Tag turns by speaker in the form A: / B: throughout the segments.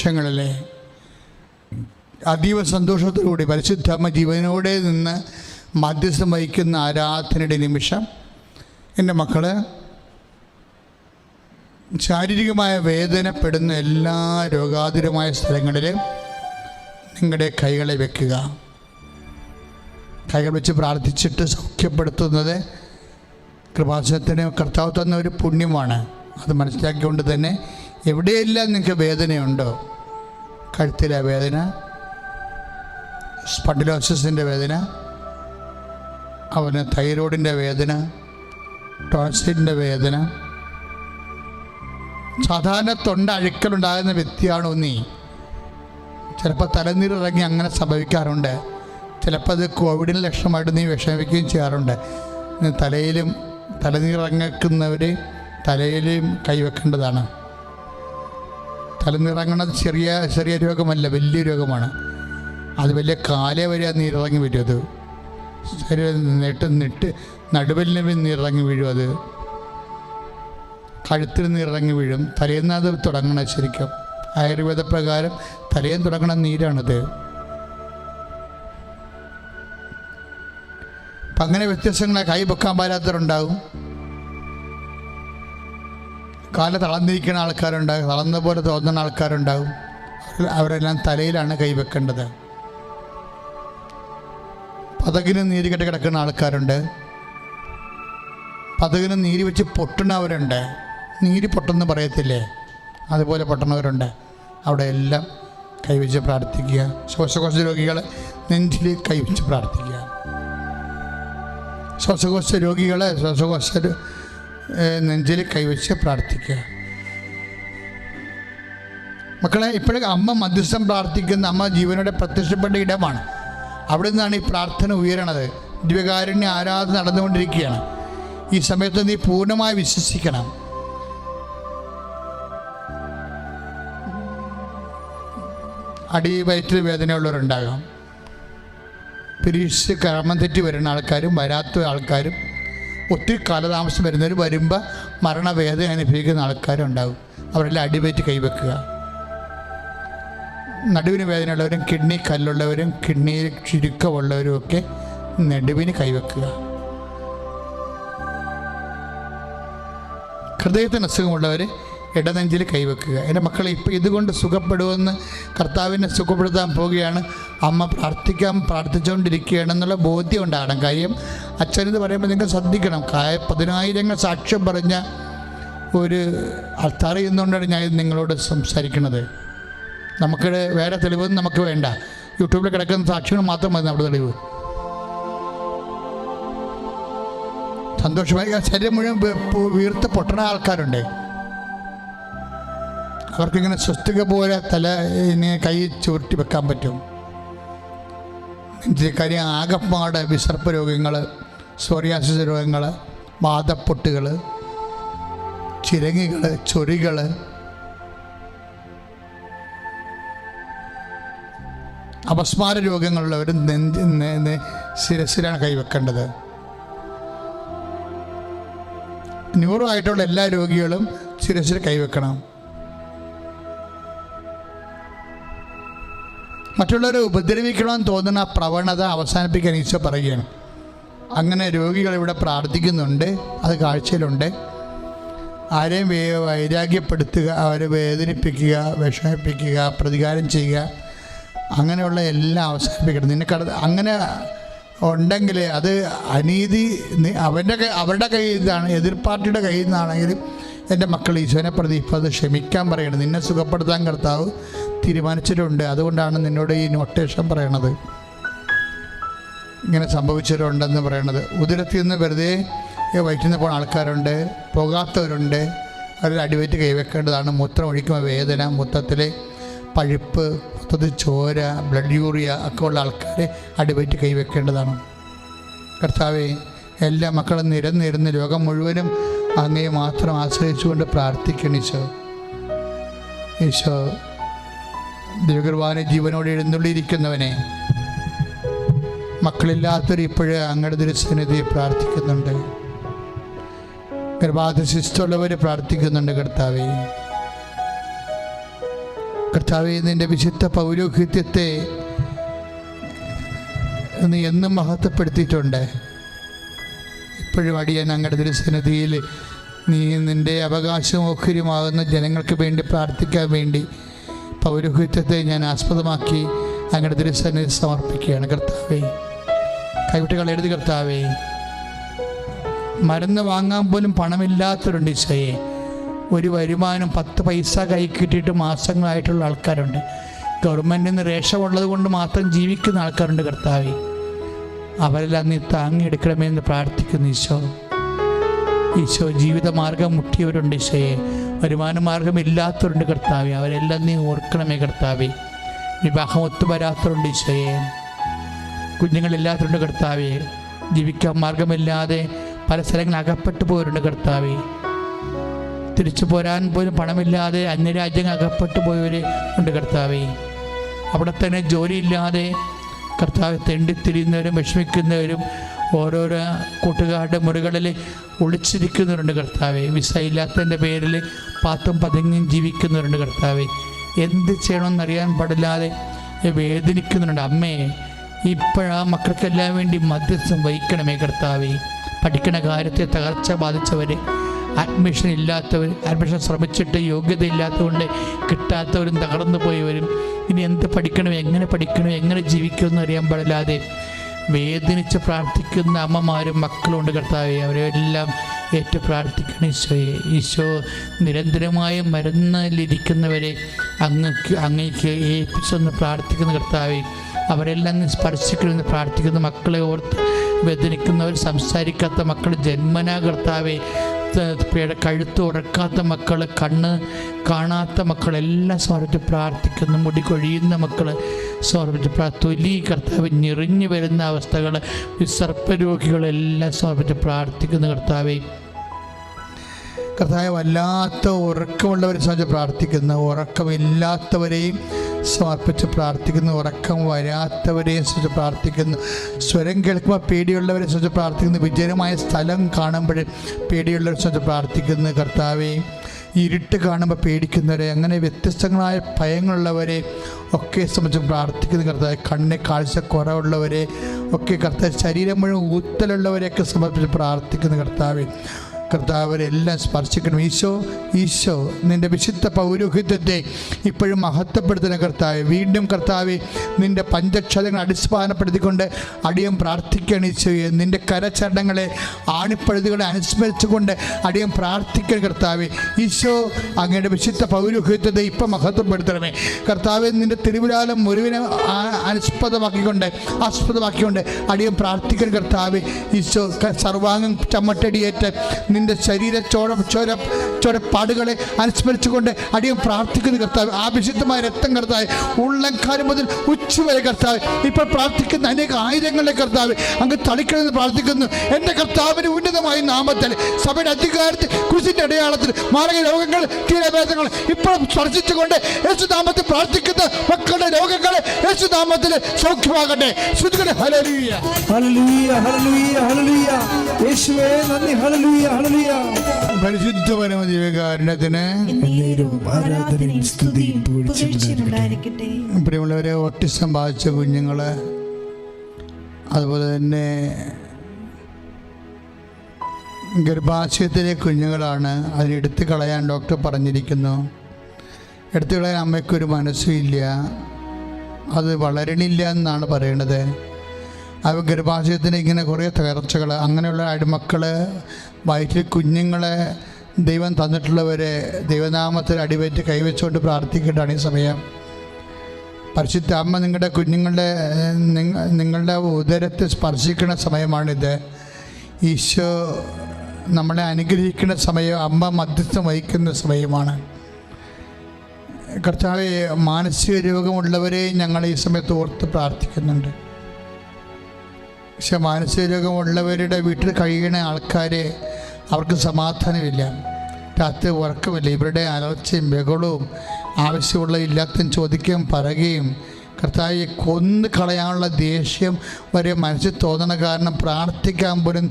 A: നിമിഷങ്ങളിലെ അതീവ സന്തോഷത്തോടുകൂടി പരിശുദ്ധമ്മ ജീവനോടെ നിന്ന് മധ്യസ്ഥം വഹിക്കുന്ന ആരാധനയുടെ നിമിഷം എന്റെ മക്കൾ ശാരീരികമായ വേദനപ്പെടുന്ന എല്ലാ രോഗാതുരമായ സ്ഥലങ്ങളിലും നിങ്ങളുടെ കൈകളെ വെക്കുക. കൈകൾ വെച്ച് പ്രാർത്ഥിച്ചിട്ട് സൗഖ്യപ്പെടുത്തുന്നത് കൃപാസനത്തിന് കർത്താവ് തന്ന ഒരു പുണ്യമാണ്. അത് മനസ്സിലാക്കിക്കൊണ്ട് തന്നെ എവിടെയെല്ലാം നിങ്ങൾക്ക് വേദനയുണ്ടോ? കഴുത്തിലെ വേദന സ്പണ്ടിലോസിന്റെ വേദന അവന് തൈറോയിഡിന്റെ വേദന ടോൺസിലിന്റെ വേദന. സാധാരണ തൊണ്ട അഴുക്കലുണ്ടാകുന്ന വ്യക്തിയാണോ നീ? ചിലപ്പോൾ തലനീരിറങ്ങി അങ്ങനെ സംഭവിക്കാറുണ്ട്. ചിലപ്പോൾ അത് കോവിഡിന് ലക്ഷണമായിട്ട് നീ വിഷമിക്കുകയും ചെയ്യാറുണ്ട്. തലയിലും തലനീറങ്ങിക്കുന്നവർ തലയിലും കൈവെക്കേണ്ടതാണ്. തലനീറങ്ങുന്നത് ചെറിയ ചെറിയ രോഗമല്ല വലിയ രോഗമാണ്. അത് വലിയ കാലേ വരെ നീരിറങ്ങി വരും അത്. ശരീരം നെട്ട് നെട്ട് നടുവലിന് നീരിറങ്ങി വീഴും അത്. കഴുത്തിൽ നീരിറങ്ങി വീഴും. തലേന്ന് അത് തുടങ്ങണം ശരിക്കും. ആയുർവേദ പ്രകാരം തലേന്ന് തുടങ്ങണ നീരാണത്. അപ്പം അങ്ങനെ വ്യത്യസ്തങ്ങളെ കൈ വെക്കാൻ പാരാത്തവരുണ്ടാകും കാല തളർന്നിരിക്കുന്ന ആൾക്കാരുണ്ടാകും തളർന്ന പോലെ തോന്നുന്ന ആൾക്കാരുണ്ടാകും. അവരെ- അവരെല്ലാം തലയിലാണ് കൈവെക്കേണ്ടത്. പതകിന് നീര് കെട്ടി കിടക്കുന്ന ആൾക്കാരുണ്ട്. പതകിന് നീര് വെച്ച് പൊട്ടുന്നവരുണ്ട്. നീര് പൊട്ടെന്ന് പറയത്തില്ലേ? അതുപോലെ പൊട്ടുന്നവരുണ്ട്. അവിടെ എല്ലാം കൈവച്ച് പ്രാർത്ഥിക്കുക. ശ്വാസകോശ രോഗികൾ നെഞ്ചിൽ കൈവച്ച് പ്രാർത്ഥിക്കുക. ശ്വാസകോശ രോഗികളെ ശ്വാസകോശ നെഞ്ചിൽ കൈവച്ച് പ്രാർത്ഥിക്കുക. മക്കളെ ഇപ്പോഴും അമ്മ മധ്യസ്ഥം പ്രാർത്ഥിക്കുന്ന അമ്മ ജീവനോടെ പ്രത്യക്ഷപ്പെട്ട ഇടമാണ്. അവിടെ നിന്നാണ് ഈ പ്രാർത്ഥന ഉയരണത്. ദിവ്യകാരുണ്യ ആരാധന നടന്നുകൊണ്ടിരിക്കുകയാണ്. ഈ സമയത്ത് നീ പൂർണമായി വിശ്വസിക്കണം. അടി വയറ്റിൽ വേദനയുള്ളവരുണ്ടാകാം. പിരിച്ച് കർമ്മം തെറ്റി വരുന്ന ആൾക്കാരും വരാത്ത ആൾക്കാരും ഒത്തിരി കാലതാമസം വരുന്നവർ വരുമ്പോൾ മരണവേദന അനുഭവിക്കുന്ന ആൾക്കാരുണ്ടാവും. അവരെല്ലാം അടിപേറ്റ് കൈവെക്കുക. നടുവിന് വേദനയുള്ളവരും കിഡ്നി കല്ലുള്ളവരും കിഡ്നിയിൽ ചുരുക്കമുള്ളവരും ഒക്കെ നടുവിന് കൈവെക്കുക. ഹൃദയത്തിന് അസുഖമുള്ളവർ ഇടനെഞ്ചിൽ കൈവെക്കുക. എന്റെ മക്കളെ ഇപ്പോൾ ഇതുകൊണ്ട് സുഖപ്പെടുമെന്ന് കർത്താവിനെ സുഖപ്പെടുത്താൻ പോവുകയാണ്. അമ്മ പ്രാർത്ഥിക്കാൻ പ്രാർത്ഥിച്ചുകൊണ്ടിരിക്കുകയാണെന്നുള്ള ബോധ്യം ഉണ്ടാകണം കാര്യം. അച്ഛനെന്ന് പറയുമ്പോൾ നിങ്ങൾ ശ്രദ്ധിക്കണം. പതിനായിരങ്ങൾ സാക്ഷ്യം പറഞ്ഞ ഒരു അൾത്താർ ചെയ്യുന്നതുകൊണ്ടാണ് ഞാൻ നിങ്ങളോട് സംസാരിക്കുന്നത്. നമുക്ക് വേറെ തെളിവൊന്നും നമുക്ക് വേണ്ട. യൂട്യൂബിൽ കിടക്കുന്ന സാക്ഷികൾ മാത്രം മതി നമ്മുടെ തെളിവ്. സന്തോഷമായി. ശരീരം മുഴുവൻ വീർത്ത് പൊട്ടണ ആൾക്കാരുണ്ട്. അവർക്കിങ്ങനെ സ്വസ്തിക പോലെ തല ഇങ്ങനെ കൈ ചുരുട്ടി വെക്കാൻ പറ്റും. കാര്യം ആകപ്പാട് വിസർപ്പ രോഗങ്ങൾ സോറിയാസിസ് രോഗങ്ങൾ വാദപ്പൊട്ടുകൾ ചിരങ്ങികൾ ചൊറികൾ അപസ്മാര രോഗങ്ങളുള്ളവർ നെഞ്ച് ശിരസിലാണ് കൈവെക്കേണ്ടത്. ന്യൂറോ ആയിട്ടുള്ള എല്ലാ രോഗികളും ശിരസിൽ കൈവെക്കണം. മറ്റുള്ളവരെ ഉപദ്രവിക്കണമെന്ന് തോന്നുന്ന പ്രവണത അവസാനിപ്പിക്കാൻ ഈശോ പറയുകയാണ്. അങ്ങനെ രോഗികൾ ഇവിടെ പ്രാർത്ഥിക്കുന്നുണ്ട് അത് കാഴ്ചയിലുണ്ട്. ആരെയും വൈരാഗ്യപ്പെടുത്തുക അവരെ വേദനിപ്പിക്കുക വിഷമിപ്പിക്കുക പ്രതികാരം ചെയ്യുക അങ്ങനെയുള്ള എല്ലാം അവസാനിപ്പിക്കണം. നിന്നെ കട അങ്ങനെ ഉണ്ടെങ്കിൽ അത് അനീതി അവന്റെ അവരുടെ കയ്യിൽ നിന്നാണ് എതിർ പാർട്ടിയുടെ കയ്യിൽ നിന്നാണെങ്കിലും എന്റെ മക്കൾ ഈശോനെ പ്രതി അത് ക്ഷമിക്കാൻ പറയണം. നിന്നെ സുഖപ്പെടുത്താൻ കർത്താവ് തീരുമാനിച്ചിട്ടുണ്ട്. അതുകൊണ്ടാണ് നിന്നോട് ഈ നോട്ടേഷൻ പറയണത്. ഇങ്ങനെ സംഭവിച്ചവരുണ്ടെന്ന് പറയണത്. ഉദരത്തിൽ നിന്ന് വെറുതെ വയറ്റിൽ നിന്ന് ആൾക്കാരുണ്ട് പോകാത്തവരുണ്ട്. അവർ അടിവയറ്റ് കൈവെക്കേണ്ടതാണ്. മൂത്രം ഒഴിക്കുമ്പോൾ വേദന മൊത്തത്തിലെ പഴുപ്പ് മൊത്തത്തിൽ ചോര ബ്ലഡ് യൂറിയ ഒക്കെ ഉള്ള ആൾക്കാരെ അടിവയറ്റ് കൈവെക്കേണ്ടതാണ്. കർത്താവെ എല്ലാ മക്കളും നിരന്നിരുന്ന് ലോകം മുഴുവനും അങ്ങയെ മാത്രം ആശ്രയിച്ചുകൊണ്ട് പ്രാർത്ഥിക്കണം ഈശോ. ദൈവകുർബാന ജീവനോട് എഴുന്നള്ളിയിരിക്കുന്നവനെ മക്കളില്ലാത്തവർ ഇപ്പോഴേ അങ്ങയുടെ ദുരസന്നിധി പ്രാർത്ഥിക്കുന്നുണ്ട്. ഗർഭാധ ശിസ്തുള്ളവർ പ്രാർത്ഥിക്കുന്നുണ്ട് കർത്താവെ. കർത്താവെ നിന്റെ വിശുദ്ധ പൗരോഹിത്യത്തെ നീ എന്നും മഹത്വപ്പെടുത്തിയിട്ടുണ്ട്. ഇപ്പോഴും അടിയാൻ അങ്ങയുടെ തിരുസന്നിധിയിൽ നീ നിന്റെ അവകാശം ഓഹരിയുമാകുന്ന ജനങ്ങൾക്ക് വേണ്ടി പ്രാർത്ഥിക്കാൻ വേണ്ടി പൗരോഹിത്യത്തെ ഞാൻ ആസ്പദമാക്കി അങ്ങയുടെ ദുരസന്നിധി സമർപ്പിക്കുകയാണ് കർത്താവേ. കൈവിട്ടുകൾ എഴുതി കർത്താവേ മരുന്ന് വാങ്ങാൻ പോലും പണമില്ലാത്തവരുണ്ട് ഈശോയെ. ഒരു വരുമാനം പത്ത് പൈസ കൈ കിട്ടിയിട്ട് മാസങ്ങളായിട്ടുള്ള ആൾക്കാരുണ്ട്. ഗവൺമെന്റിൽ നിന്ന് റേഷമുള്ളത് കൊണ്ട് മാത്രം ജീവിക്കുന്ന ആൾക്കാരുണ്ട് കർത്താവേ. അവരെല്ലാം നീ താങ്ങിയെടുക്കണമെന്ന് പ്രാർത്ഥിക്കുന്നു ഈശോ. ഈശോ ജീവിതമാർഗം മുട്ടിയവരുണ്ട് ഈശോയെ. വരുമാന മാർഗം ഇല്ലാത്തവരുണ്ട് കർത്താവെ. അവരെല്ലാം നീ ഓർക്കണമേ കർത്താവെ. വിവാഹം ഒത്തുവരാത്തവരുണ്ട് ഈശോയെ. കുഞ്ഞുങ്ങളില്ലാത്തവരുണ്ട് കർത്താവെ. ജീവിക്കാൻ മാർഗമില്ലാതെ പല സ്ഥലങ്ങളിൽ അകപ്പെട്ടു പോയവരുണ്ട് കർത്താവെ. തിരിച്ചു പോരാൻ പോലും പണമില്ലാതെ അന്യരാജ്യങ്ങൾ അകപ്പെട്ടു പോയവർ ഉണ്ട് കർത്താവെ. അവിടെ തന്നെ ജോലിയില്ലാതെ കർത്താവ് തെണ്ടിത്തിരിയുന്നവരും വിഷമിക്കുന്നവരും ഓരോരോ കൂട്ടുകാരുടെ മുറികളിൽ ഒളിച്ചിരിക്കുന്നവരുണ്ട് കർത്താവെ. വിസ ഇല്ലാത്തതിന്റെ പേരിൽ പാത്തും പതുങ്ങിയും ജീവിക്കുന്നവരുണ്ട് കർത്താവെ. എന്ത് ചെയ്യണമെന്നറിയാൻ പാടില്ലാതെ വേദനിക്കുന്നുണ്ട് അമ്മേ ഇപ്പോഴാ മക്കൾക്കെല്ലാം വേണ്ടി മധ്യസ്ഥം വഹിക്കണമേ കർത്താവെ. പഠിക്കണ കാര്യത്തെ തകർച്ച ബാധിച്ചവർ അഡ്മിഷൻ ഇല്ലാത്തവർ അഡ്മിഷൻ ശ്രമിച്ചിട്ട് യോഗ്യത ഇല്ലാത്തതുകൊണ്ട് കിട്ടാത്തവരും തകർന്നു പോയവരും ഇനി എന്ത് പഠിക്കണം എങ്ങനെ പഠിക്കണം എങ്ങനെ ജീവിക്കുമെന്ന് അറിയാൻ പാടില്ലാതെ വേദനിച്ച് പ്രാർത്ഥിക്കുന്ന അമ്മമാരും മക്കളുണ്ട് കർത്താവെ. അവരെല്ലാം ഏറ്റു പ്രാർത്ഥിക്കണം ഈശോയെ. ഈശോ നിരന്തരമായ മരുന്നിലിരിക്കുന്നവരെ അങ്ങക്ക് അങ്ങേക്ക് ഏൽപ്പിച്ചൊന്ന് പ്രാർത്ഥിക്കുന്ന കർത്താവെ. അവരെല്ലാം സ്പർശിക്കണമെന്ന് പ്രാർത്ഥിക്കുന്ന മക്കളെ ഓർത്ത് വേദനിക്കുന്നവർ സംസാരിക്കാത്ത മക്കൾ ജന്മനാ കർത്താവെ കഴുത്ത് ഉറക്കാത്ത മക്കൾ കണ്ണ് കാണാത്ത മക്കളെല്ലാം സ്വർവത്തിൽ പ്രാർത്ഥിക്കുന്നു. മുടി കൊഴിയുന്ന മക്കൾ സ്വർവത്തിൽ തൊലി കർത്താവ് ഞെറിഞ്ഞു വരുന്ന അവസ്ഥകൾ വിസർപ്പരോഗികളെല്ലാം സ്വർവത്തിൽ പ്രാർത്ഥിക്കുന്ന കർത്താവെ. കർത്താവ് വല്ലാത്ത ഉറക്കമുള്ളവരെ സംബന്ധിച്ച് പ്രാർത്ഥിക്കുന്നു. ഉറക്കമില്ലാത്തവരെയും സമർപ്പിച്ച് പ്രാർത്ഥിക്കുന്നു. ഉറക്കം വരാത്തവരെയും സംബന്ധിച്ച് പ്രാർത്ഥിക്കുന്നു. സ്വരം കേൾക്കുമ്പോൾ പേടിയുള്ളവരെ സംബന്ധിച്ച് പ്രാർത്ഥിക്കുന്നു. വിജയമായ സ്ഥലം കാണുമ്പോൾ പേടിയുള്ളവരെ സംബന്ധിച്ച് പ്രാർത്ഥിക്കുന്നു. കർത്താവേ ഇരുട്ട് കാണുമ്പോൾ പേടിക്കുന്നവരെ അങ്ങനെ വ്യത്യസ്തങ്ങളായ ഭയങ്ങളുള്ളവരെ ഒക്കെ സംബന്ധിച്ച് പ്രാർത്ഥിക്കുന്ന. കർത്താവ് കണ്ണിന് കാഴ്ച കുറവുള്ളവരെ ഒക്കെ കർത്താവ് ശരീരം മുഴുവൻ ഊത്തലുള്ളവരെയൊക്കെ സമർപ്പിച്ച് പ്രാർത്ഥിക്കുന്ന. കർത്താവെ കർത്താവരെല്ലാം സ്പർശിക്കണം. ഈശോ ഈശോ നിന്റെ വിശുദ്ധ പൗരോഹിത്യത്തെ ഇപ്പോഴും മഹത്വപ്പെടുത്തുന്ന കർത്താവ് വീണ്ടും കർത്താവ് നിന്റെ പഞ്ചക്ഷതങ്ങൾ അടിസ്ഥാനപ്പെടുത്തിക്കൊണ്ട് അടിയം പ്രാർത്ഥിക്കണം ഈശോയെ. നിന്റെ കരചരണങ്ങളെ ആണിപ്പഴുതുകളെ അനുസ്മരിച്ചുകൊണ്ട് അടിയം പ്രാർത്ഥിക്കണം കർത്താവ്. ഈശോ അങ്ങയുടെ വിശുദ്ധ പൗരോഹിത്യത്തെ ഇപ്പം മഹത്വപ്പെടുത്തണമേ. കർത്താവ് നിന്റെ തിരുവിലാലം മുറിവിനെ അനുസ്പദമാക്കിക്കൊണ്ട് ആസ്പദമാക്കിക്കൊണ്ട് അടിയം പ്രാർത്ഥിക്കണം കർത്താവ്. ഈശോ സർവാംഗം ചമ്മട്ടടിയേറ്റ് നിന്റെ ശരീര ചോര ചോര ചോരപ്പാടുകളെ അനുസ്മരിച്ചുകൊണ്ട് അടിയം പ്രാർത്ഥിക്കുന്ന കർത്താവ്. ആ വിശുദ്ധമായ രക്തം കർത്താവ്. ഉള്ളംകാരം മുതൽ ഉച്ച വരെ കർത്താവ്. ഇപ്പോൾ പ്രാർത്ഥിക്കുന്ന അനേക ആയിരങ്ങളെ കർത്താവ് അങ്ങ് തളിക്കണമെന്ന് പ്രാർത്ഥിക്കുന്നു. എന്റെ കർത്താവിന്റെ ഉന്നതമായ നാമത്തിൽ സഭയുടെ അധികാരത്തിൽ കുരിശിന്റെ അടയാളത്തിൽ മാരക രോഗങ്ങൾ തീരഭേദങ്ങൾ ഇപ്പോൾ സ്പർശിച്ചുകൊണ്ട് യേശുനാമത്തിൽ പ്രാർത്ഥിക്കുന്ന മക്കളുടെ രോഗങ്ങളെ യേശുനാമത്തിൽ സൗഖ്യമാകട്ടെ. ശ്രുതികളെ ഹലലൂയ
B: ഹലലൂയ ഹലലൂയ ഹല്ലേലൂയ. യേശുവേ നന്ദി. ഹലലൂയ
A: പരിശുദ്ധ
C: ഉണ്ടായിരിക്കട്ടെ
A: പ്രിയമുള്ളവരെ ഓട്ടിസം ബാധിച്ച കുഞ്ഞുങ്ങൾ അതുപോലെ തന്നെ ഗർഭാശയത്തിലെ കുഞ്ഞുങ്ങളാണ്. അതിനെടുത്ത് കളയാൻ ഡോക്ടർ പറഞ്ഞിരിക്കുന്നു. എടുത്തു കളയാൻ അമ്മയ്ക്കൊരു മനസ്സുമില്ല അത് വളരണില്ല എന്നാണ് പറയണത്. അവ ഗർഭാശയത്തിന് ഇങ്ങനെ കുറേ തകർച്ചകൾ അങ്ങനെയുള്ള അടിമക്കൾ വയറ്റിൽ കുഞ്ഞുങ്ങളെ ദൈവം തന്നിട്ടുള്ളവരെ ദൈവനാമത്തിൽ അടിവേറ്റ് കൈവച്ചുകൊണ്ട് പ്രാർത്ഥിക്കേണ്ടതാണ് ഈ സമയം. പരിശുദ്ധ അമ്മ നിങ്ങളുടെ കുഞ്ഞുങ്ങളുടെ നിങ്ങളുടെ ഉദരത്തെ സ്പർശിക്കുന്ന സമയമാണിത്. ഈശോ നമ്മളെ അനുഗ്രഹിക്കുന്ന സമയം അമ്മ മധ്യസ്ഥം വഹിക്കുന്ന സമയമാണ്. കർത്താവ് മാനസിക രോഗമുള്ളവരെ ഞങ്ങൾ ഈ സമയത്ത് ഓർത്ത് പ്രാർത്ഥിക്കുന്നുണ്ട്. പക്ഷെ മാനസിക രോഗമുള്ളവരുടെ വീട്ടിൽ കഴിയുന്ന ആൾക്കാരെ അവർക്ക് സമാധാനമില്ല. രാത്രി ഉറക്കമില്ല. ഇവരുടെ അലർച്ചയും ബഹളവും ആവശ്യമുള്ള ഇല്ലാത്തതും ചോദിക്കുകയും പറയുകയും കർത്താവെ കൊന്നു കളയാനുള്ള ദേഷ്യം വരെ മനസ്സിൽ തോന്നണ കാരണം പ്രാർത്ഥിക്കാൻ പോലും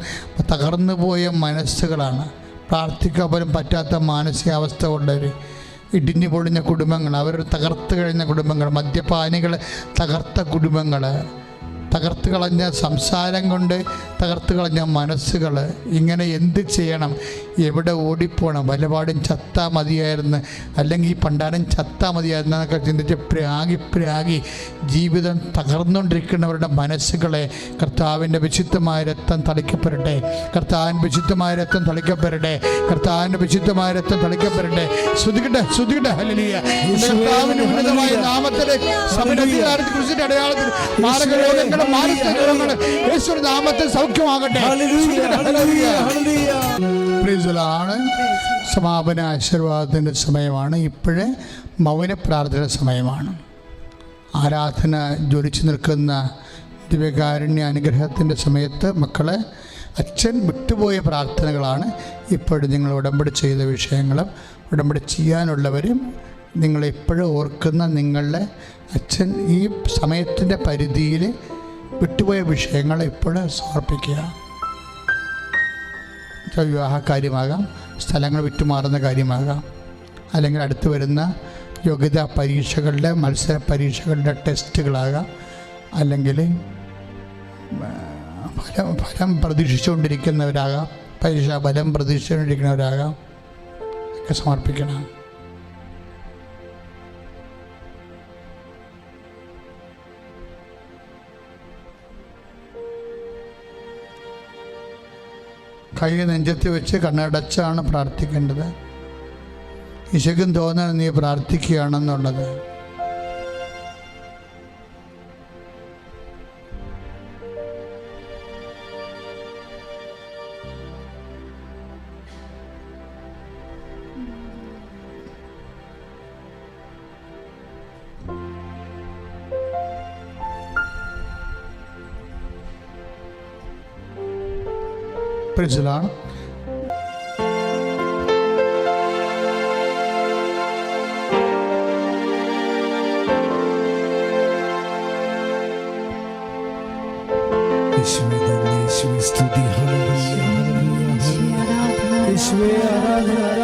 A: തകർന്നു പോയ മനസ്സുകളാണ്. പ്രാർത്ഥിക്കാൻ പോലും പറ്റാത്ത മാനസികാവസ്ഥ ഉള്ളവർ ഇടിഞ്ഞു പൊളിഞ്ഞ കുടുംബങ്ങൾ അവർ തകർത്ത് കഴിഞ്ഞ കുടുംബങ്ങൾ മദ്യപാനികൾ തകർത്ത കുടുംബങ്ങൾ. തകർത്ത് കളഞ്ഞ സംസാരം കൊണ്ട് തകർത്ത് കളഞ്ഞ മനസ്സുകൾ ഇങ്ങനെ എന്ത് ചെയ്യണം? എവിടെ ഓടിപ്പോണം? വലപാടും ചത്താ മതിയായിരുന്നു. അല്ലെങ്കിൽ ഈ പണ്ടാരം ചത്താ മതിയായിരുന്നു എന്നൊക്കെ ചിന്തിച്ച് പ്രാഗി പ്രാഗി ജീവിതം തകർന്നുകൊണ്ടിരിക്കുന്നവരുടെ മനസ്സുകളെ കർത്താവിന്റെ വിശുദ്ധമായ രക്തം തളിക്കപ്പെടട്ടെ. കർത്താവിന്റെ വിശുദ്ധമായ രക്തം തളിക്കപ്പെടട്ടെ. കർത്താവിന്റെ വിശുദ്ധമായ രക്തം തളിക്കപ്പെടട്ടെ. ശ്രുതിക്കട്ടെ ശ്രുതിക്കട്ടെ ഹലിയ കർത്താവിന്റെ ഉന്നതമായ നാമത്തിലെ സമരത്തിൽ കുറിച്ചിട്ട് അടയാളത്തിൽ മാരക രോഗങ്ങളും മാനസിക രോഗങ്ങൾ യേശുവിന്റെ നാമത്തിൽ സൗഖ്യമാകട്ടെ. പ്രിയലാണ് സമാപന ആശീർവാദത്തിന്റെ സമയമാണ്. ഇപ്പോഴേ മൗന പ്രാർത്ഥന സമയമാണ്. ആരാധന ജ്വലിച്ചു നിൽക്കുന്ന ദിവ്യകാരുണ്യ അനുഗ്രഹത്തിന്റെ സമയത്ത് മക്കളെ അച്ഛൻ വിട്ടുപോയ പ്രാർത്ഥനകളാണ് ഇപ്പോഴും നിങ്ങൾ ഉടമ്പടി ചെയ്ത വിഷയങ്ങളും ഉടമ്പടി ചെയ്യാനുള്ളവരും നിങ്ങളെപ്പോഴും ഓർക്കുന്ന നിങ്ങളുടെ അച്ഛൻ ഈ സമയത്തിന്റെ പരിധിയിൽ വിട്ടുപോയ വിഷയങ്ങൾ ഇപ്പോഴും സമർപ്പിക്കുക. വിവാഹ കാര്യമാകാം സ്ഥലങ്ങൾ വിട്ടുമാറുന്ന കാര്യമാകാം. അല്ലെങ്കിൽ അടുത്ത് വരുന്ന യോഗ്യതാ പരീക്ഷകളുടെ മത്സര പരീക്ഷകളുടെ ടെസ്റ്റുകളാകാം. അല്ലെങ്കിൽ ഫലം ഫലം പ്രതീക്ഷിച്ചുകൊണ്ടിരിക്കുന്നവരാകാം. പരീക്ഷാ ഫലം പ്രതീക്ഷിച്ചുകൊണ്ടിരിക്കുന്നവരാകാം. ഒക്കെ സമർപ്പിക്കണം. കൈ നെഞ്ചത്ത് വെച്ച് കണ്ണടച്ചാണ് പ്രാർത്ഥിക്കേണ്ടത്. ഈശോയ്ക്കും തോന്നാൻ നീ പ്രാർത്ഥിക്കുകയാണെന്നുള്ളത്. പ്രിൻസിലാണ്
B: യേശുവേ ആരാധന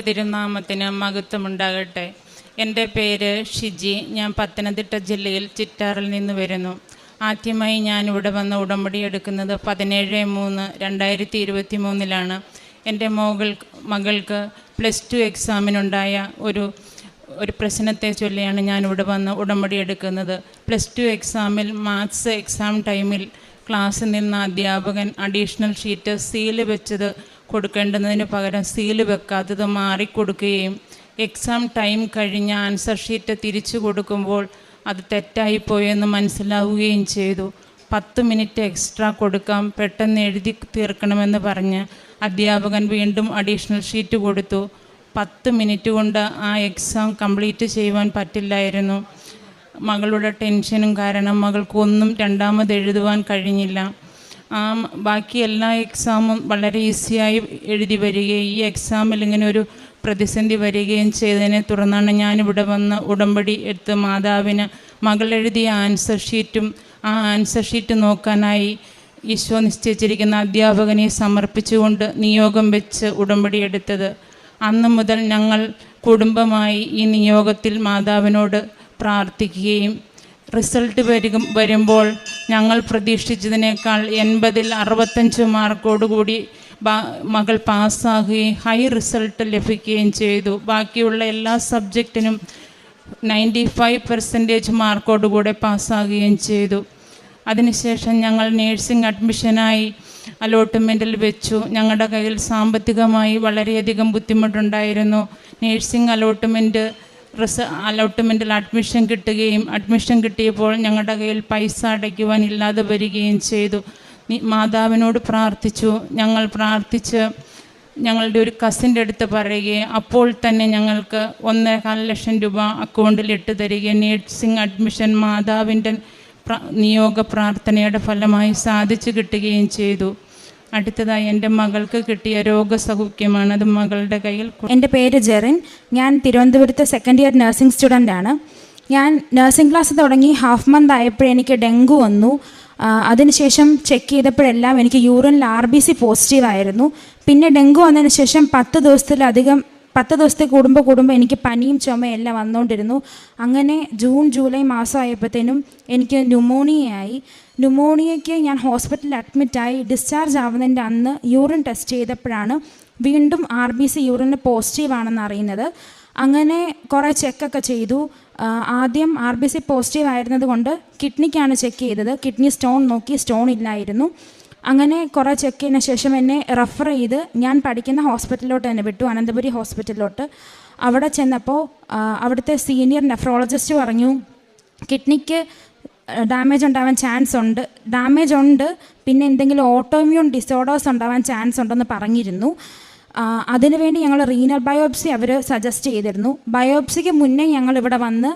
D: ദൈവതിരുനാമത്തിന് മഹത്വമുണ്ടാകട്ടെ. എന്റെ പേര് ഷിജി. ഞാൻ പത്തനംതിട്ട ജില്ലയിൽ ചിറ്റാറിൽ നിന്ന് വരുന്നു. ആദ്യമായി ഞാൻ ഇവിടെ വന്ന് ഉടമ്പടി എടുക്കുന്നത് പതിനേഴ് മൂന്ന് രണ്ടായിരത്തി ഇരുപത്തി മൂന്നിലാണ് എന്റെ മകൾ മകൾക്ക് പ്ലസ് ടു എക്സാമിനുണ്ടായ ഒരു ഒരു പ്രശ്നത്തെ ചൊല്ലിയാണ് ഞാൻ ഇവിടെ വന്ന് ഉടമ്പടി എടുക്കുന്നത്. പ്ലസ് ടു എക്സാമിൽ മാത്സ് എക്സാം ടൈമിൽ ക്ലാസ്സിൽ നിന്ന് അധ്യാപകൻ അഡീഷണൽ ഷീറ്റ് സീൽ വെച്ചത് കൊടുക്കേണ്ടതിന് പകരം സീൽ വെക്കാത്തത് മാറിക്കൊടുക്കുകയും എക്സാം ടൈം കഴിഞ്ഞ് ആൻസർ ഷീറ്റ് തിരിച്ചു കൊടുക്കുമ്പോൾ അത് തെറ്റായിപ്പോയെന്ന് മനസ്സിലാവുകയും ചെയ്തു. പത്ത് മിനിറ്റ് എക്സ്ട്രാ കൊടുക്കാം പെട്ടെന്ന് എഴുതി തീർക്കണമെന്ന് പറഞ്ഞ് അധ്യാപകൻ വീണ്ടും അഡീഷണൽ ഷീറ്റ് കൊടുത്തു. പത്ത് മിനിറ്റ് കൊണ്ട് ആ എക്സാം കംപ്ലീറ്റ് ചെയ്യുവാൻ പറ്റില്ലായിരുന്നു. മകളുടെ ടെൻഷനും കാരണം മകൾക്കൊന്നും രണ്ടാമത് എഴുതുവാൻ കഴിഞ്ഞില്ല. ആ ബാക്കി എല്ലാ എക്സാമും വളരെ ഈസിയായി എഴുതി വരികയും ഈ എക്സാമിൽ ഇങ്ങനെ ഒരു പ്രതിസന്ധി വരികയും ചെയ്തതിനെ തുടർന്നാണ് ഞാനിവിടെ വന്ന് ഉടമ്പടി എടുത്ത് മാതാവിന് മകൾ എഴുതിയ ആൻസർ ഷീറ്റും ആ ആൻസർ ഷീറ്റ് നോക്കാനായി ഈശോ നിശ്ചയിച്ചിരിക്കുന്ന അധ്യാപകനെ സമർപ്പിച്ചുകൊണ്ട് നിയോഗം വെച്ച് ഉടമ്പടി എടുത്തത്. അന്ന് മുതൽ ഞങ്ങൾ കുടുംബമായി ഈ നിയോഗത്തിൽ മാതാവിനോട് പ്രാർത്ഥിക്കുകയും റിസൾട്ട് വരും വരുമ്പോൾ ഞങ്ങൾ പ്രതീക്ഷിച്ചതിനേക്കാൾ എൺപതിൽ അറുപത്തഞ്ച് മാർക്കോടുകൂടി മകൾ പാസ്സാകുകയും ഹൈ റിസൾട്ട് ലഭിക്കുകയും ചെയ്തു. ബാക്കിയുള്ള എല്ലാ സബ്ജക്റ്റിനും നയന്റി ഫൈവ് പെർസെന്റേജ് മാർക്കോടുകൂടെ പാസ്സാകുകയും ചെയ്തു. അതിനുശേഷം ഞങ്ങൾ നേഴ്സിംഗ് അഡ്മിഷനായി അലോട്ട്മെന്റിൽ വെച്ചു. ഞങ്ങളുടെ കയ്യിൽ സാമ്പത്തികമായി വളരെയധികം ബുദ്ധിമുട്ടുണ്ടായിരുന്നു. നേഴ്സിംഗ് അലോട്ട്മെന്റ് റിസ അലോട്ട്മെന്റിൽ അഡ്മിഷൻ കിട്ടുകയും അഡ്മിഷൻ കിട്ടിയപ്പോൾ ഞങ്ങളുടെ കയ്യിൽ പൈസ അടയ്ക്കുവാൻ ഇല്ലാതെ വരികയും ചെയ്തു. മാതാവിനോട് പ്രാർത്ഥിച്ചു. ഞങ്ങൾ പ്രാർത്ഥിച്ച് ഞങ്ങളുടെ ഒരു കസിന്റെ അടുത്ത് പറയുകയും അപ്പോൾ തന്നെ ഞങ്ങൾക്ക് ഒന്നേകാൽ ലക്ഷം രൂപ അക്കൗണ്ടിൽ ഇട്ട് തരികയും നേഴ്സിംഗ് അഡ്മിഷൻ മാതാവിന്റെ നിയോഗ പ്രാർത്ഥനയുടെ ഫലമായി സാധിച്ചു കിട്ടുകയും ചെയ്തു. അടുത്തതായി എന്റെ മകൾക്ക് കിട്ടിയ രോഗസൗഖ്യമാണ്. അത് മകളുടെ കയ്യിൽ
E: എന്റെ പേര് ജെറിൻ. ഞാൻ തിരുവനന്തപുരത്ത് സെക്കൻഡ് ഇയർ നഴ്സിംഗ് സ്റ്റുഡന്റ് ആണ്. ഞാൻ നഴ്സിംഗ് ക്ലാസ് തുടങ്ങി ഹാഫ് മന്ത് ആയപ്പോഴേ എനിക്ക് ഡെങ്കു വന്നു. അതിനുശേഷം ചെക്ക് ചെയ്തപ്പോഴെല്ലാം എനിക്ക് യൂറിനിൽ ആർ ബി സി പോസിറ്റീവ് ആയിരുന്നു. പിന്നെ ഡെങ്കു വന്നതിന് ശേഷം പത്ത് ദിവസത്തിലധികം പത്ത് ദിവസത്തെ കൂടുമ്പോൾ കൂടുമ്പോൾ എനിക്ക് പനിയും ചുമയെല്ലാം വന്നുകൊണ്ടിരുന്നു അങ്ങനെ ജൂൺ ജൂലൈ മാസം ആയപ്പോഴത്തേനും എനിക്ക് ന്യൂമോണിയയായി. ന്യൂമോണിയയ്ക്ക് ഞാൻ ഹോസ്പിറ്റലിൽ അഡ്മിറ്റായി ഡിസ്ചാർജ് ആവുന്നതിന്റെ അന്ന് യൂറിൻ ടെസ്റ്റ് ചെയ്തപ്പോഴാണ് വീണ്ടും ആർ ബി സി യൂറിന് പോസിറ്റീവ് ആണെന്ന് അറിയുന്നത്. അങ്ങനെ കുറേ ചെക്കൊക്കെ ചെയ്തു. ആദ്യം ആർ ബി സി പോസിറ്റീവ് ആയിരുന്നത് കൊണ്ട് കിഡ്നിക്കാണ് ചെക്ക് ചെയ്തത്. കിഡ്നി സ്റ്റോൺ നോക്കി സ്റ്റോൺ ഇല്ലായിരുന്നു. അങ്ങനെ കുറേ ചെക്ക് ചെയ്തതിന് ശേഷം എന്നെ റെഫർ ചെയ്ത് ഞാൻ പഠിക്കുന്ന ഹോസ്പിറ്റലിലോട്ട് തന്നെ വിട്ടു അനന്തപുരി ഹോസ്പിറ്റലിലോട്ട് അവിടെ ചെന്നപ്പോൾ അവിടുത്തെ സീനിയർ നെഫ്രോളജിസ്റ്റ് പറഞ്ഞു കിഡ്നിക്ക് ഡാമേജ് ഉണ്ടാവാൻ ചാൻസ് ഉണ്ട്. ഡാമേജ് ഉണ്ട് പിന്നെ എന്തെങ്കിലും ഓട്ടോമ്യൂൺ ഡിസോർഡേഴ്സ് ഉണ്ടാവാൻ ചാൻസ് ഉണ്ടെന്ന് പറഞ്ഞിരുന്നു. അതിനുവേണ്ടി ഞങ്ങൾ റീനൽ ബയോപ്സി അവർ സജസ്റ്റ് ചെയ്തിരുന്നു. ബയോപ്സിക്ക് മുന്നേ ഞങ്ങൾ ഇവിടെ വന്ന്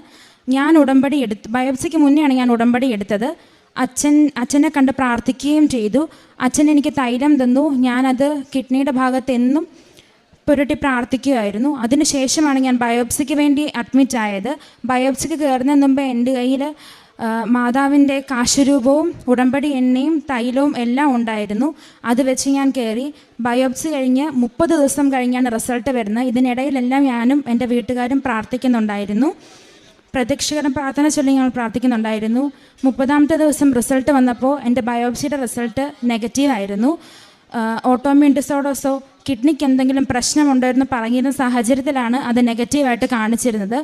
E: ഞാൻ ഉടമ്പടി എടുത്ത് ബയോപ്സിക്ക് മുന്നെയാണ് ഞാൻ ഉടമ്പടി എടുത്തത്. അച്ഛൻ അച്ഛനെ കണ്ട് പ്രാർത്ഥിക്കുകയും ചെയ്തു. അച്ഛൻ എനിക്ക് തൈലം തന്നു. ഞാനത് കിഡ്നിയുടെ ഭാഗത്തെന്നും പുരട്ടി പ്രാർത്ഥിക്കുമായിരുന്നു അതിനുശേഷമാണ് ഞാൻ ബയോപ്സിക്ക് വേണ്ടി അഡ്മിറ്റ് ആയത്. ബയോപ്സിക്ക് കയറുന്നതിന് മുമ്പ് എന്റെ കയ്യിൽ മാതാവിന്റെ കാശുരൂപവും ഉടമ്പടി എണ്ണയും തൈലവും എല്ലാം ഉണ്ടായിരുന്നു. അത് വെച്ച് ഞാൻ കയറി. ബയോപ്സി കഴിഞ്ഞ് മുപ്പത് ദിവസം കഴിഞ്ഞാണ് റിസൾട്ട് വരുന്നത്. ഇതിനിടയിലെല്ലാം ഞാനും എന്റെ വീട്ടുകാരും പ്രാർത്ഥിക്കുന്നുണ്ടായിരുന്നു. പ്രത്യക്ഷകരം പ്രാർത്ഥന ചൊല്ലി ഞങ്ങൾ പ്രാർത്ഥിക്കുന്നുണ്ടായിരുന്നു. മുപ്പതാമത്തെ ദിവസം റിസൾട്ട് വന്നപ്പോൾ എന്റെ ബയോപ്സിയുടെ റിസൾട്ട് നെഗറ്റീവ് ആയിരുന്നു. ഓട്ടോമ്യൂൺ ഡിസോർഡേഴ്സോ കിഡ്നിക്ക് എന്തെങ്കിലും പ്രശ്നമുണ്ടോ എന്ന് പറഞ്ഞിരുന്ന സാഹചര്യത്തിലാണ് അത് നെഗറ്റീവായിട്ട് കാണിച്ചിരുന്നത്.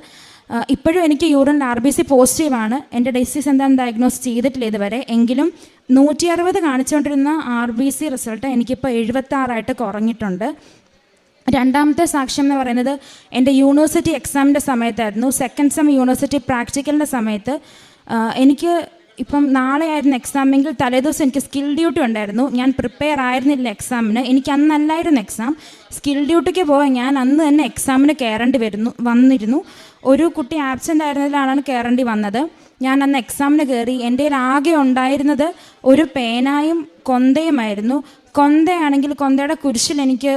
E: ഇപ്പോഴും എനിക്ക് യൂറിൻ ആർ ബി സി പോസിറ്റീവാണ് എന്റെ ഡിസീസ് എന്താണെന്ന് ഡയഗ്നോസ് ചെയ്തിട്ടില്ല ഇതുവരെ. എങ്കിലും നൂറ്റി അറുപത് കാണിച്ചുകൊണ്ടിരുന്ന ആർ ബി സി റിസൾട്ട് എനിക്കിപ്പോൾ എഴുപത്താറായിട്ട് കുറഞ്ഞിട്ടുണ്ട്. രണ്ടാമത്തെ സാക്ഷ്യം എന്ന് പറയുന്നത് എന്റെ യൂണിവേഴ്സിറ്റി എക്സാമിന്റെ സമയത്തായിരുന്നു. സെക്കൻഡ് സെം യൂണിവേഴ്സിറ്റി പ്രാക്ടിക്കലിന്റെ സമയത്ത് എനിക്ക് ഇപ്പം നാളെ ആയിരുന്നു എക്സാമെങ്കിൽ തലേദിവസം എനിക്ക് സ്കിൽ ഡ്യൂട്ടി ഉണ്ടായിരുന്നു. ഞാൻ പ്രിപ്പയർ ആയിരുന്നില്ല എക്സാമിന് എനിക്ക് അന്നല്ലായിരുന്നു എക്സാം സ്കിൽ ഡ്യൂട്ടിക്ക് പോകാൻ ഞാൻ അന്ന് തന്നെ എക്സാമിന് കയറേണ്ടി വരുന്നു വന്നിരുന്നു. ഒരു കുട്ടി ആബ്സെന്റ് ആയിരുന്നതിലാണ് കയറേണ്ടി വന്നത്. ഞാൻ അന്ന് എക്സാമിന് കയറി എന്റെ ആകെ ഉണ്ടായിരുന്നത് ഒരു പേനായും കൊന്തയുമായിരുന്നു. കൊന്തയാണെങ്കിൽ കൊന്തയുടെ കുരിശിൽ എനിക്ക്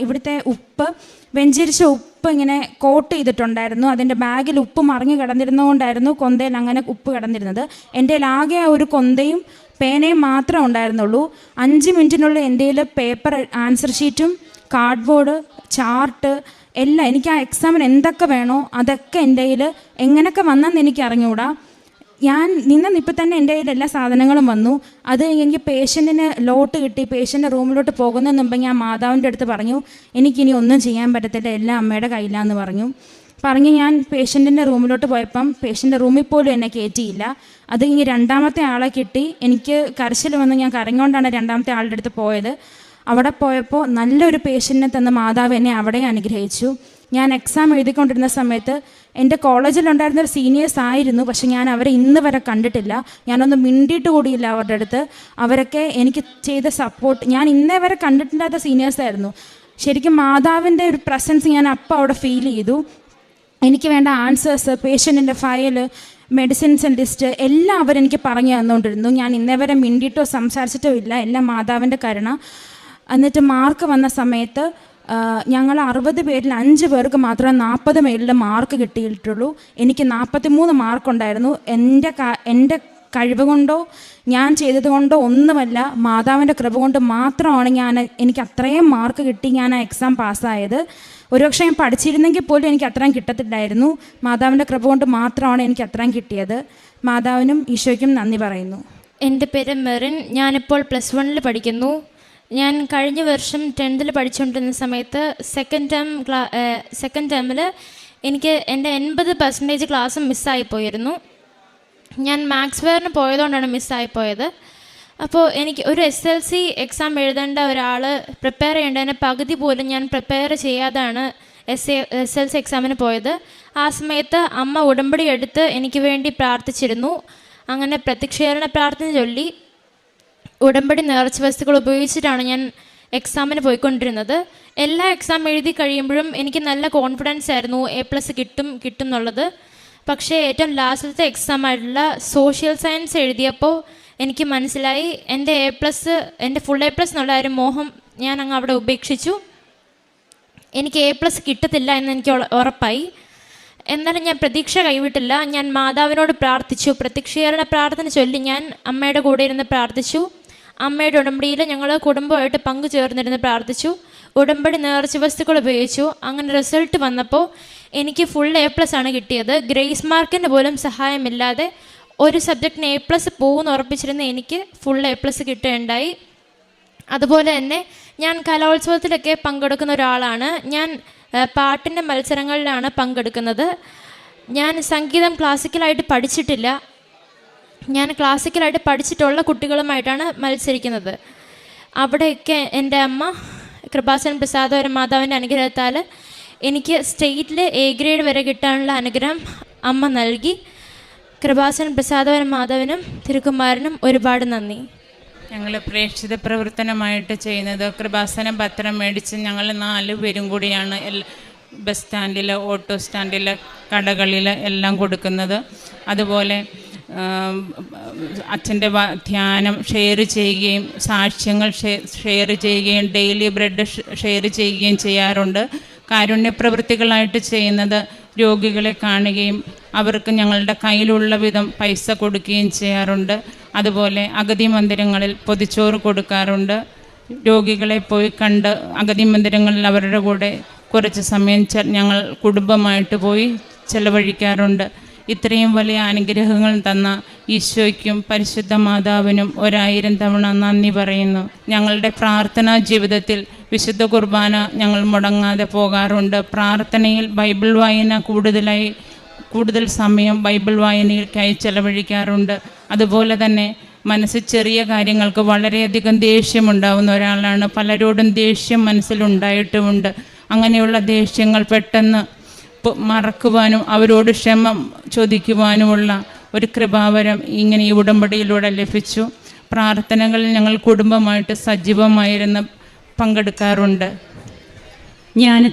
E: ഇവിടുത്തെ ഉപ്പ് വെഞ്ചരിച്ച ഉപ്പ് ഇങ്ങനെ കോട്ട് ചെയ്തിട്ടുണ്ടായിരുന്നു. അതിന്റെ ബാഗിൽ ഉപ്പ് മറിഞ്ഞു കിടന്നിരുന്നുകൊണ്ടായിരുന്നു കൊന്തയിൽ അങ്ങനെ ഉപ്പ് കിടന്നിരുന്നത്. എന്റെ ആകെ ഒരു കൊന്തയും പേനയും മാത്രമേ ഉണ്ടായിരുന്നുള്ളൂ. അഞ്ച് മിനിറ്റിനുള്ളിൽ എന്റെ പേപ്പർ ആൻസർ ഷീറ്റും കാർഡ്ബോർഡ് ചാർട്ട് എല്ലാം എനിക്ക് ആ എക്സാമിന് എന്തൊക്കെ വേണോ അതൊക്കെ എന്റെ കയ്യിൽ എങ്ങനെയൊക്കെ വന്നെന്ന് എനിക്ക് അറിഞ്ഞുകൂടാ ഞാൻ നിന്ന് നിപ്പം തന്നെ എന്റെ കയ്യിൽ എല്ലാ സാധനങ്ങളും വന്നു. അത് എനിക്ക് പേഷ്യന്റിന് ലോട്ട് കിട്ടി പേഷ്യന്റെ റൂമിലോട്ട് പോകുന്നതിന് മുമ്പ് ഞാൻ മാതാവിന്റെ അടുത്ത് പറഞ്ഞു എനിക്കിനി ഒന്നും ചെയ്യാൻ പറ്റത്തില്ല എല്ലാം അമ്മയുടെ കയ്യിലാന്ന് പറഞ്ഞു. പറഞ്ഞ് ഞാൻ പേഷ്യന്റിന്റെ റൂമിലോട്ട് പോയപ്പം പേഷ്യന്റെ റൂമിൽ പോലും എന്നെ കയറ്റിയില്ല അത് ഇനി രണ്ടാമത്തെ ആളെ കിട്ടി. എനിക്ക് കരച്ചിൽ വന്ന് ഞാൻ കരഞ്ഞുകൊണ്ടാണ് രണ്ടാമത്തെ ആളുടെ അടുത്ത് പോയത്. അവിടെ പോയപ്പോൾ നല്ലൊരു പേഷ്യന്റിനെ തന്ന മാതാവ് എന്നെ അവിടെ അനുഗ്രഹിച്ചു. ഞാൻ എക്സാം എഴുതിക്കൊണ്ടിരുന്ന സമയത്ത് എന്റെ കോളേജിലുണ്ടായിരുന്ന ഒരു സീനിയേഴ്സ് ആയിരുന്നു പക്ഷെ ഞാൻ അവരെ ഇന്ന് വരെ കണ്ടിട്ടില്ല. ഞാനൊന്ന് മിണ്ടിയിട്ട് കൂടിയില്ല അവരുടെ അടുത്ത്. അവരൊക്കെ എനിക്ക് ചെയ്ത സപ്പോർട്ട് ഞാൻ ഇന്നേ വരെ കണ്ടിട്ടില്ലാത്ത സീനിയേഴ്സായിരുന്നു ശരിക്കും മാതാവിന്റെ ഒരു പ്രസൻസ് ഞാൻ അപ്പം അവിടെ ഫീൽ ചെയ്തു. എനിക്ക് വേണ്ട ആൻസേഴ്സ് പേഷ്യന്റിന്റെ ഫയൽ മെഡിസിൻസ് ലിസ്റ്റ് എല്ലാം അവരെനിക്ക് പറഞ്ഞു തന്നുകൊണ്ടിരുന്നു. ഞാൻ ഇന്നേ വരെ മിണ്ടിയിട്ടോ സംസാരിച്ചിട്ടോ ഇല്ല. എല്ലാം മാതാവിന്റെ കരുണ. എന്നിട്ട് മാർക്ക് വന്ന സമയത്ത് ഞങ്ങൾ അറുപത് പേരിൽ അഞ്ച് പേർക്ക് മാത്രമേ നാൽപ്പത് മേലിൽ മാർക്ക് കിട്ടിയിട്ടുള്ളൂ. എനിക്ക് നാൽപ്പത്തി മൂന്ന് മാർക്കുണ്ടായിരുന്നു എന്റെ എന്റെ കഴിവ് കൊണ്ടോ ഞാൻ ചെയ്തത് കൊണ്ടോ ഒന്നുമല്ല മാതാവിന്റെ കൃപ കൊണ്ട് മാത്രമാണ് ഞാൻ എനിക്ക് അത്രയും മാർക്ക് കിട്ടി ഞാൻ ആ എക്സാം പാസ്സായത് ഒരുപക്ഷെ ഞാൻ പഠിച്ചിരുന്നെങ്കിൽ പോലും എനിക്ക് അത്രയും കിട്ടത്തില്ലായിരുന്നു. മാതാവിന്റെ കൃപ കൊണ്ട് മാത്രമാണ് എനിക്ക് അത്രയും കിട്ടിയത്. മാതാവിനും ഈശോയ്ക്കും നന്ദി പറയുന്നു.
F: എന്റെ പേര് മെറിൻ. ഞാനിപ്പോൾ പ്ലസ് വണ്ണിൽ പഠിക്കുന്നു. ഞാൻ കഴിഞ്ഞ വർഷം ടെൻത്തിൽ പഠിച്ചുകൊണ്ടിരുന്ന സമയത്ത് സെക്കൻഡ് ടേം ക്ലാ സെക്കൻഡ് ടേമിൽ എനിക്ക് എന്റെ എൺപത് പെർസെന്റേജ് ക്ലാസ് മിസ്സായി പോയിരുന്നു. ഞാൻ മാത്സ് വെയറിന് പോയതുകൊണ്ടാണ് മിസ്സായി പോയത്. അപ്പോൾ എനിക്ക് ഒരു എസ് എൽ സി എക്സാം എഴുതേണ്ട ഒരാൾ പ്രിപ്പയർ ചെയ്യേണ്ടതിന് പകുതി പോലും ഞാൻ പ്രിപ്പയർ ചെയ്യാതാണ് എസ് എസ് എൽ സി എക്സാമിന് പോയത്. ആ സമയത്ത് അമ്മ ഉടമ്പടി എടുത്ത് എനിക്ക് വേണ്ടി പ്രാർത്ഥിച്ചിരുന്നു. അങ്ങനെ പ്രത്യക്ഷീകരണ പ്രാർത്ഥന ചൊല്ലി. ഉടമ്പടി നേർച്ച വസ്തുക്കൾ ഉപയോഗിച്ചിട്ടാണ് ഞാൻ എക്സാമിന് പോയിക്കൊണ്ടിരുന്നത്. എല്ലാ എക്സാം എഴുതി കഴിയുമ്പോഴും എനിക്ക് നല്ല കോൺഫിഡൻസ് ആയിരുന്നു. എ പ്ലസ് കിട്ടും കിട്ടും എന്നുള്ളത്. പക്ഷേ ഏറ്റവും ലാസ്റ്റത്തെ എക്സാം ആയിട്ടുള്ള സോഷ്യൽ സയൻസ് എഴുതിയപ്പോൾ എനിക്ക് മനസ്സിലായി. എന്റെ എ പ്ലസ് എന്റെ ഫുൾ എ പ്ലസ് എന്നുള്ള ഒരു മോഹം ഞാൻ അങ്ങ് അവിടെ ഉപേക്ഷിച്ചു. എനിക്ക് എ പ്ലസ് കിട്ടത്തില്ല എന്ന് എനിക്ക് ഉറപ്പായി. എന്നാലും ഞാൻ പ്രതീക്ഷ കൈവിട്ടില്ല. ഞാൻ മാതാവിനോട് പ്രാർത്ഥിച്ചു. പ്രത്യക്ഷീകരണ പ്രാർത്ഥന ചൊല്ലി ഞാൻ അമ്മയുടെ കൂടെ ഇരുന്ന് പ്രാർത്ഥിച്ചു. അമ്മയുടെ ഉടമ്പടിയിൽ ഞങ്ങൾ കുടുംബമായിട്ട് പങ്കു ചേർന്നിരുന്ന് പ്രാർത്ഥിച്ചു. ഉടമ്പടി നേർച്ച വസ്തുക്കൾ ഉപയോഗിച്ചു. അങ്ങനെ റിസൾട്ട് വന്നപ്പോൾ എനിക്ക് ഫുൾ എ പ്ലസ് ആണ് കിട്ടിയത്. ഗ്രേസ് മാർക്കിന് പോലും സഹായമില്ലാതെ ഒരു സബ്ജക്റ്റിന് എ പ്ലസ് പോകുമെന്ന് ഉറപ്പിച്ചിരുന്ന എനിക്ക് ഫുൾ എ പ്ലസ് കിട്ടുകയുണ്ടായി. അതുപോലെ തന്നെ ഞാൻ കലോത്സവത്തിലൊക്കെ പങ്കെടുക്കുന്ന ഒരാളാണ്. ഞാൻ പാട്ടിന്റെ മത്സരങ്ങളിലാണ് പങ്കെടുക്കുന്നത്. ഞാൻ സംഗീതം ക്ലാസിക്കലായിട്ട് പഠിച്ചിട്ടില്ല. ഞാൻ ക്ലാസിക്കലായിട്ട് പഠിച്ചിട്ടുള്ള കുട്ടികളുമായിട്ടാണ് മത്സരിക്കുന്നത്. അവിടെയൊക്കെ എന്റെ അമ്മ കൃപാസൻ പ്രസാദവര മാതാവിന്റെ അനുഗ്രഹത്താൽ എനിക്ക് സ്റ്റേറ്റിൽ എ ഗ്രേഡ് വരെ കിട്ടാനുള്ള അനുഗ്രഹം അമ്മ നൽകി. കൃപാസൻ പ്രസാദവര മാധവനും തിരുക്കുമാരനും ഒരുപാട് നന്ദി.
D: ഞങ്ങൾ പ്രേക്ഷിത പ്രവർത്തനമായിട്ട് ചെയ്യുന്നത്. കൃപാസനം പത്രം മേടിച്ച് ഞങ്ങൾ നാല് പേരും കൂടിയാണ് ബസ് സ്റ്റാൻഡിൽ ഓട്ടോ സ്റ്റാൻഡിൽ കടകളിൽ എല്ലാം കൊടുക്കുന്നത്. അതുപോലെ അച്ഛന്റെ ധ്യാനം ഷെയർ ചെയ്യുകയും സാക്ഷ്യങ്ങൾ ഷെയർ ചെയ്യുകയും ഡെയിലി ബ്രെഡ് ഷെയർ ചെയ്യുകയും ചെയ്യാറുണ്ട്. കാരുണ്യ പ്രവൃത്തികളായിട്ട് ചെയ്യുന്നത് രോഗികളെ കാണുകയും അവർക്ക് ഞങ്ങളുടെ കയ്യിലുള്ള വിധം പൈസ കൊടുക്കുകയും ചെയ്യാറുണ്ട്. അതുപോലെ അഗതി മന്ദിരങ്ങളിൽ പൊതിച്ചോറ് കൊടുക്കാറുണ്ട്. രോഗികളെ പോയി കണ്ട് അഗതി മന്ദിരങ്ങളിൽ അവരുടെ കൂടെ കുറച്ച് സമയം ഞങ്ങൾ കുടുംബമായിട്ട് പോയി ചെലവഴിക്കാറുണ്ട്. ഇത്രയും വലിയ അനുഗ്രഹങ്ങൾ തന്ന ഈശോയ്ക്കും പരിശുദ്ധ മാതാവിനും ഒരായിരം തവണ നന്ദി പറയുന്നു. ഞങ്ങളുടെ പ്രാർത്ഥനാ ജീവിതത്തിൽ വിശുദ്ധ കുർബാന ഞങ്ങൾ മുടങ്ങാതെ പോകാറുണ്ട്. പ്രാർത്ഥനയിൽ ബൈബിൾ വായന കൂടുതലായി കൂടുതൽ സമയം ബൈബിൾ വായനയ്ക്കായി ചെലവഴിക്കാറുണ്ട്. അതുപോലെ തന്നെ മനസ്സ് ചെറിയ കാര്യങ്ങൾക്ക് വളരെയധികം ദേഷ്യമുണ്ടാവുന്ന ഒരാളാണ്. പലരോടും ദേഷ്യം മനസ്സിലുണ്ടായിട്ടുമുണ്ട്. അങ്ങനെയുള്ള ദേഷ്യങ്ങൾ പെട്ടെന്ന് മറക്കുവാനും അവരോട് ക്ഷമ ചോദിക്കുവാനുമുള്ള ഒരു കൃപാവരം ഇങ്ങനെ ഈ ഉടമ്പടിയിലൂടെ ലഭിച്ചു. പ്രാർത്ഥനകളിൽ ഞങ്ങൾ കുടുംബമായിട്ട് സജീവമായിരുന്ന പങ്കെടുക്കാറുണ്ട്.
G: ഞാൻ